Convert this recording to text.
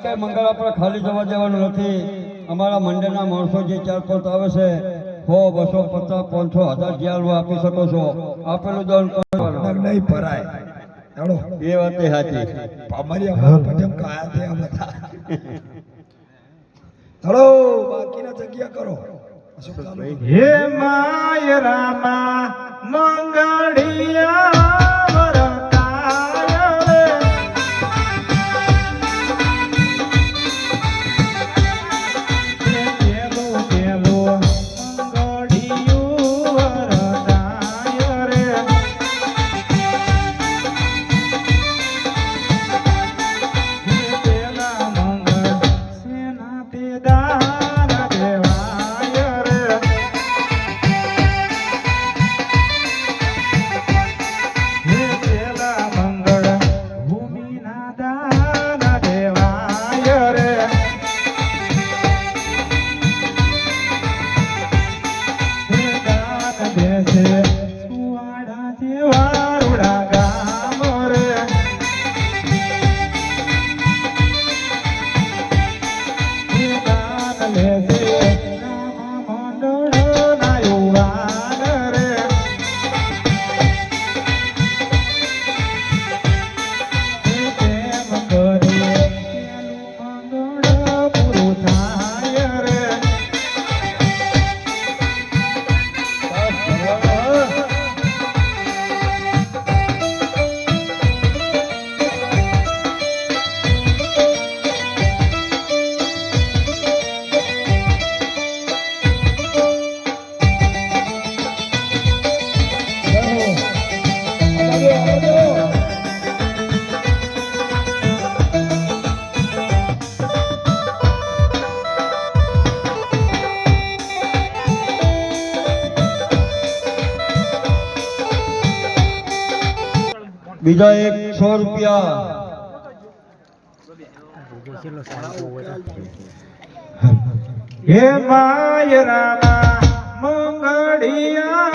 ક્યાંય મંગળ આપણે ખાલી જવા દેવાનું નથી. અમારા મંડળના માણસો જે ચાર પાંચ આવે છે સો બસો પચાસ પાંચસો હજાર જે આપી શકો છો. આપેલું દાન નહીં ભરાય. એ વાત એ સાચી. અમારી ભજન કાયા છે આ બધા હેડો બાકીના જગ્યા કરો. ચાલુ. હે માય રામા મંગળિયા બીજા એક સો રૂપિયા. હે માય રામા મંગળિયા.